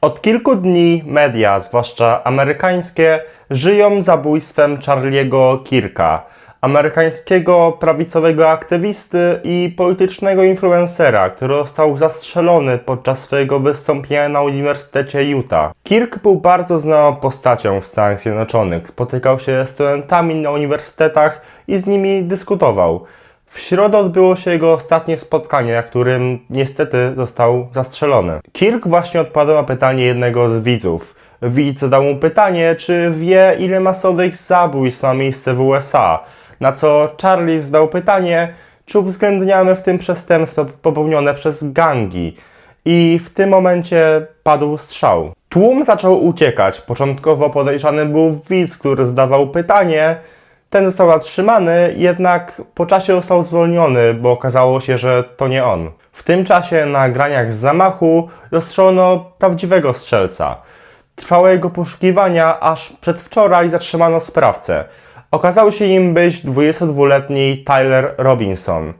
Od kilku dni media, zwłaszcza amerykańskie, żyją zabójstwem Charlie'ego Kirka, amerykańskiego prawicowego aktywisty i politycznego influencera, który został zastrzelony podczas swojego wystąpienia na Uniwersytecie Utah. Kirk był bardzo znaną postacią w Stanach Zjednoczonych. Spotykał się z studentami na uniwersytetach i z nimi dyskutował. W środę odbyło się jego ostatnie spotkanie, na którym niestety został zastrzelony. Kirk właśnie odpowiadał na pytanie jednego z widzów. Widz zadał mu pytanie, czy wie, ile masowych zabójstw ma miejsce w USA. Na co Charlie zadał pytanie, czy uwzględniamy w tym przestępstwa popełnione przez gangi. I w tym momencie padł strzał. Tłum zaczął uciekać. Początkowo podejrzany był widz, który zadawał pytanie, ten został zatrzymany, jednak po czasie został zwolniony, bo okazało się, że to nie on. W tym czasie na nagraniach z zamachu dostrzelono prawdziwego strzelca. Trwały jego poszukiwania, aż przedwczoraj zatrzymano sprawcę. Okazał się nim być 22-letni Tyler Robinson.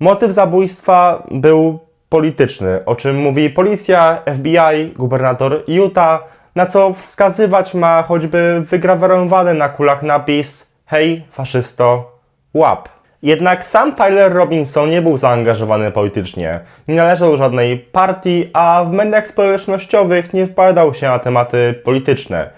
Motyw zabójstwa był polityczny, o czym mówi policja, FBI, gubernator Utah, na co wskazywać ma choćby wygrawerowany na kulach napis Hej, faszysto, łap. Jednak sam Tyler Robinson nie był zaangażowany politycznie, nie należał do żadnej partii, a w mediach społecznościowych nie wpadał się na tematy polityczne.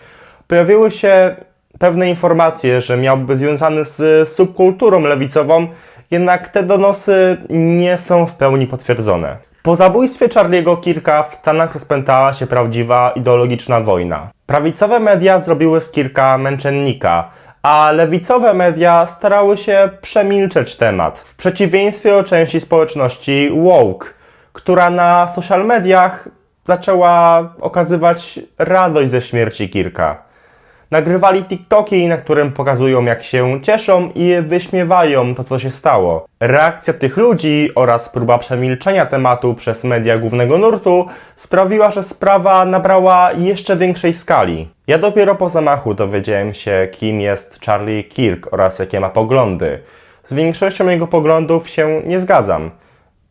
Pojawiły się pewne informacje, że miałby być związany z subkulturą lewicową, jednak te donosy nie są w pełni potwierdzone. Po zabójstwie Charlie'ego Kirka w Stanach rozpętała się prawdziwa ideologiczna wojna. Prawicowe media zrobiły z Kirka męczennika, a lewicowe media starały się przemilczeć temat. W przeciwieństwie do części społeczności woke, która na social mediach zaczęła okazywać radość ze śmierci Kirka. Nagrywali TikToki, na którym pokazują jak się cieszą i wyśmiewają to, co się stało. Reakcja tych ludzi oraz próba przemilczenia tematu przez media głównego nurtu sprawiła, że sprawa nabrała jeszcze większej skali. Ja dopiero po zamachu dowiedziałem się, kim jest Charlie Kirk oraz jakie ma poglądy. Z większością jego poglądów się nie zgadzam.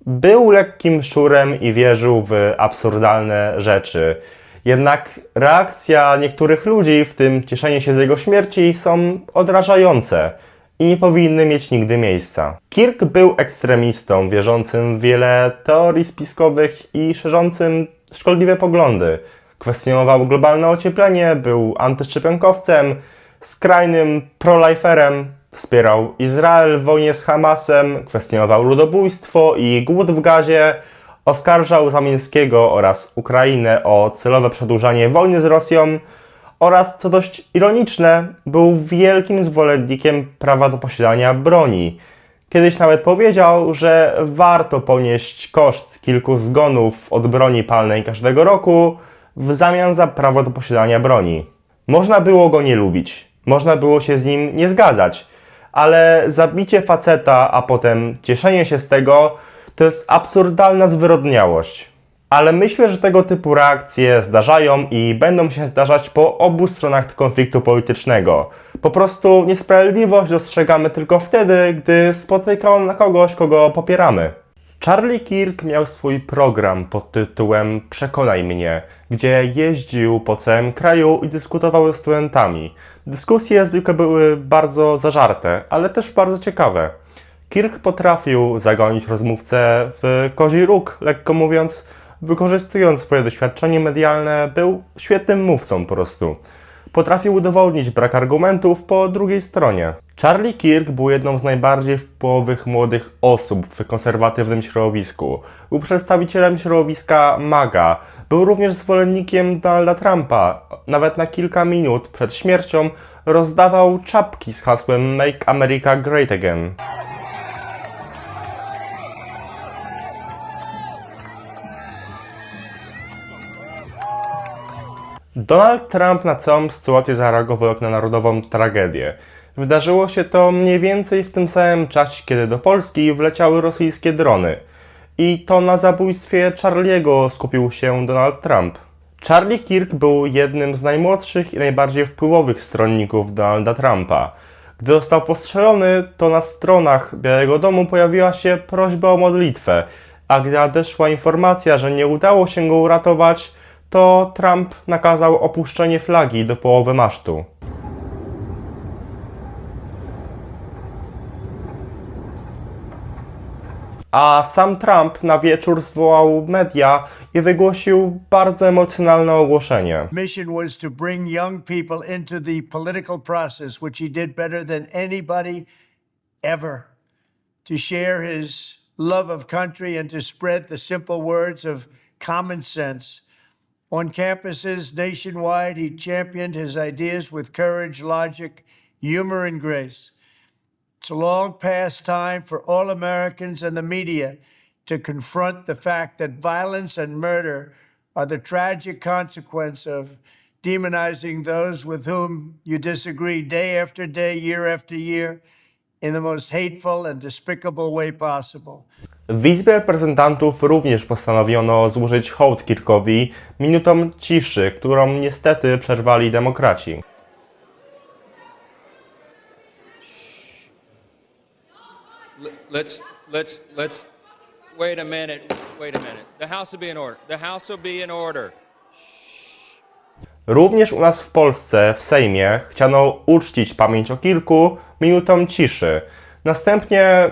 Był lekkim szurem i wierzył w absurdalne rzeczy. Jednak reakcja niektórych ludzi, w tym cieszenie się z jego śmierci, są odrażające i nie powinny mieć nigdy miejsca. Kirk był ekstremistą, wierzącym w wiele teorii spiskowych i szerzącym szkodliwe poglądy. Kwestionował globalne ocieplenie, był antyszczepionkowcem, skrajnym proliferem, wspierał Izrael w wojnie z Hamasem, kwestionował ludobójstwo i głód w gazie, oskarżał Zamińskiego oraz Ukrainę o celowe przedłużanie wojny z Rosją oraz, co dość ironiczne, był wielkim zwolennikiem prawa do posiadania broni. Kiedyś nawet powiedział, że warto ponieść koszt kilku zgonów od broni palnej każdego roku w zamian za prawo do posiadania broni. Można było go nie lubić, można było się z nim nie zgadzać, ale zabicie faceta, a potem cieszenie się z tego, to jest absurdalna zwyrodniałość. Ale myślę, że tego typu reakcje zdarzają i będą się zdarzać po obu stronach konfliktu politycznego. Po prostu niesprawiedliwość dostrzegamy tylko wtedy, gdy spotyka on na kogoś, kogo popieramy. Charlie Kirk miał swój program pod tytułem Przekonaj mnie, gdzie jeździł po całym kraju i dyskutował ze studentami. Dyskusje zwykle były bardzo zażarte, ale też bardzo ciekawe. Kirk potrafił zagonić rozmówcę w kozi róg, lekko mówiąc, wykorzystując swoje doświadczenie medialne, był świetnym mówcą po prostu. Potrafił udowodnić brak argumentów po drugiej stronie. Charlie Kirk był jedną z najbardziej wpływowych młodych osób w konserwatywnym środowisku. Był przedstawicielem środowiska MAGA. Był również zwolennikiem Donalda Trumpa. Nawet na kilka minut przed śmiercią rozdawał czapki z hasłem Make America Great Again. Donald Trump na całą sytuację zareagował jak na narodową tragedię. Wydarzyło się to mniej więcej w tym samym czasie, kiedy do Polski wleciały rosyjskie drony. I to na zabójstwie Charliego skupił się Donald Trump. Charlie Kirk był jednym z najmłodszych i najbardziej wpływowych stronników Donalda Trumpa. Gdy został postrzelony, to na stronach Białego Domu pojawiła się prośba o modlitwę, a gdy nadeszła informacja, że nie udało się go uratować, to Trump nakazał opuszczenie flagi do połowy masztu. A sam Trump na wieczór zwołał media i wygłosił bardzo emocjonalne ogłoszenie. mission was to bring young people into the political process, which he did better than anybody ever. To share his love of country and to spread the simple words of common sense. On campuses nationwide, he championed his ideas with courage, logic, humor, and grace. It's a long past time for all Americans and the media to confront the fact that violence and murder are the tragic consequence of demonizing those with whom you disagree day after day, year after year, in the most hateful and despicable way possible. W Izbie Reprezentantów również postanowiono złożyć hołd Kirkowi minutą ciszy, którą niestety przerwali demokraci. Let's, let's, let's, wait a minute, wait a minute. The House will be in order. The House will be in order. Również u nas w Polsce, w Sejmie, chciano uczcić pamięć o Kirku minutą ciszy. Następnie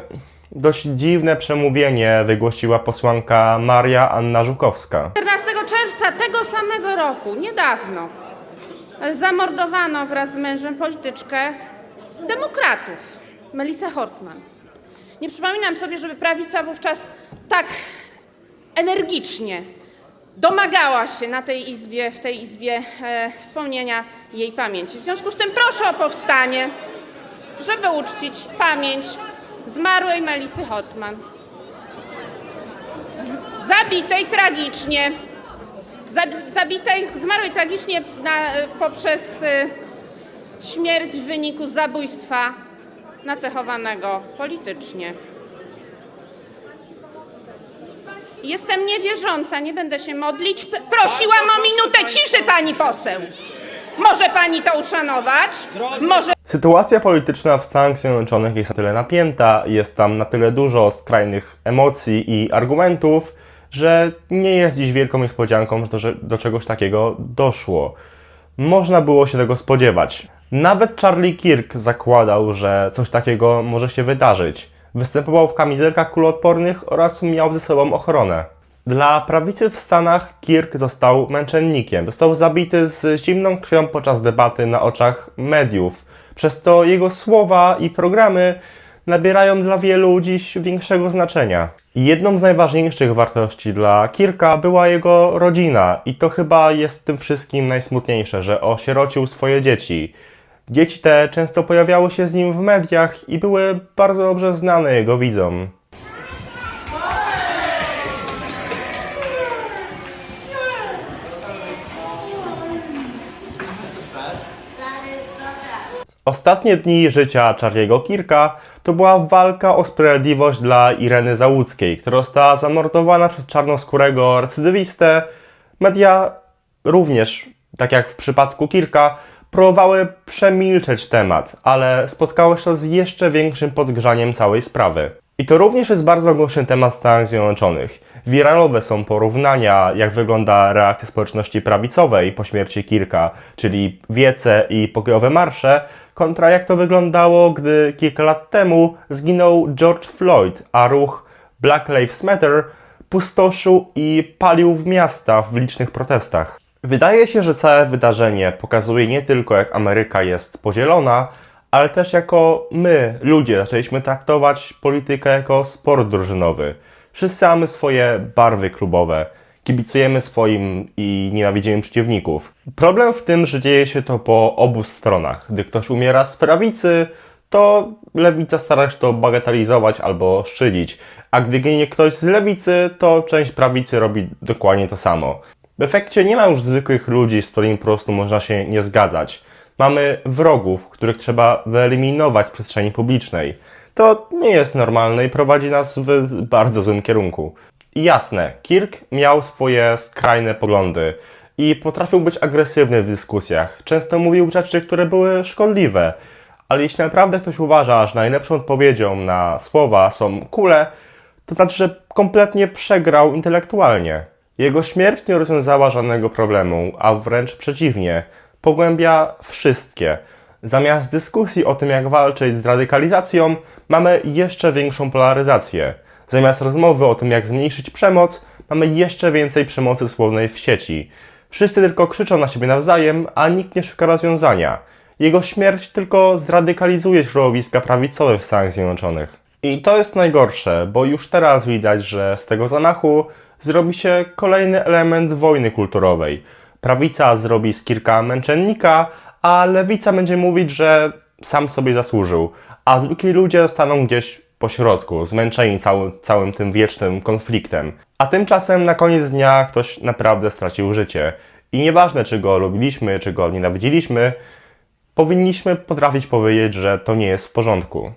dość dziwne przemówienie wygłosiła posłanka Maria Anna Żukowska. 14 czerwca tego samego roku, niedawno, zamordowano wraz z mężem polityczkę demokratów, Melisę Hortman. Nie przypominam sobie, żeby prawica wówczas tak energicznie domagała się na tej izbie, w tej izbie e, wspomnienia jej pamięci. W związku z tym proszę o powstanie, żeby uczcić pamięć zmarłej Melisy Hortman. Z- zabitej tragicznie Zab- zabitej, zmarłej tragicznie na, poprzez y, śmierć w wyniku zabójstwa nacechowanego politycznie. Jestem niewierząca, nie będę się modlić. Prosiłam o minutę ciszy, pani poseł. Może pani to uszanować? Może Sytuacja polityczna w Stanach Zjednoczonych jest na tyle napięta, jest tam na tyle dużo skrajnych emocji i argumentów, że nie jest dziś wielką niespodzianką, że do czegoś takiego doszło. Można było się tego spodziewać. Nawet Charlie Kirk zakładał, że coś takiego może się wydarzyć. Występował w kamizelkach kuloodpornych oraz miał ze sobą ochronę. Dla prawicy w Stanach Kirk został męczennikiem. Został zabity z zimną krwią podczas debaty na oczach mediów. Przez to jego słowa i programy nabierają dla wielu dziś większego znaczenia. Jedną z najważniejszych wartości dla Kirka była jego rodzina i to chyba jest tym wszystkim najsmutniejsze, że osierocił swoje dzieci. Dzieci te często pojawiały się z nim w mediach i były bardzo dobrze znane jego widzom. Ostatnie dni życia Charlie'ego Kirka to była walka o sprawiedliwość dla Ireny Załuckiej, która została zamordowana przez czarnoskórego recydywistę. Media również, tak jak w przypadku Kirka, próbowały przemilczeć temat, ale spotkało się to z jeszcze większym podgrzaniem całej sprawy. I to również jest bardzo głośny temat w Stanach Zjednoczonych. Wiralowe są porównania, jak wygląda reakcja społeczności prawicowej po śmierci Kirka, czyli wiece i pokojowe marsze, kontra jak to wyglądało, gdy kilka lat temu zginął George Floyd, a ruch Black Lives Matter pustoszył i palił w miasta w licznych protestach. Wydaje się, że całe wydarzenie pokazuje nie tylko jak Ameryka jest podzielona, ale też jako my, ludzie, zaczęliśmy traktować politykę jako sport drużynowy. Wszyscy mamy swoje barwy klubowe, kibicujemy swoim i nienawidzimy przeciwników. Problem w tym, że dzieje się to po obu stronach. Gdy ktoś umiera z prawicy, to lewica stara się to bagatelizować albo szczylić, a gdy ginie ktoś z lewicy, to część prawicy robi dokładnie to samo. W efekcie nie ma już zwykłych ludzi, z którymi po prostu można się nie zgadzać. Mamy wrogów, których trzeba wyeliminować z przestrzeni publicznej. To nie jest normalne i prowadzi nas w bardzo złym kierunku. I jasne, Kirk miał swoje skrajne poglądy i potrafił być agresywny w dyskusjach. Często mówił rzeczy, które były szkodliwe. Ale jeśli naprawdę ktoś uważa, że najlepszą odpowiedzią na słowa są kule, to znaczy, że kompletnie przegrał intelektualnie. Jego śmierć nie rozwiązała żadnego problemu, a wręcz przeciwnie, pogłębia wszystkie. Zamiast dyskusji o tym, jak walczyć z radykalizacją, mamy jeszcze większą polaryzację. Zamiast rozmowy o tym, jak zmniejszyć przemoc, mamy jeszcze więcej przemocy słownej w sieci. Wszyscy tylko krzyczą na siebie nawzajem, a nikt nie szuka rozwiązania. Jego śmierć tylko zradykalizuje środowiska prawicowe w Stanach Zjednoczonych. I to jest najgorsze, bo już teraz widać, że z tego zamachu zrobi się kolejny element wojny kulturowej. Prawica zrobi z Kirka męczennika, a lewica będzie mówić, że sam sobie zasłużył, a zwykli ludzie zostaną gdzieś po środku, zmęczeni cały, całym tym wiecznym konfliktem. A tymczasem na koniec dnia ktoś naprawdę stracił życie. I nieważne, czy go lubiliśmy, czy go nienawidziliśmy, powinniśmy potrafić powiedzieć, że to nie jest w porządku.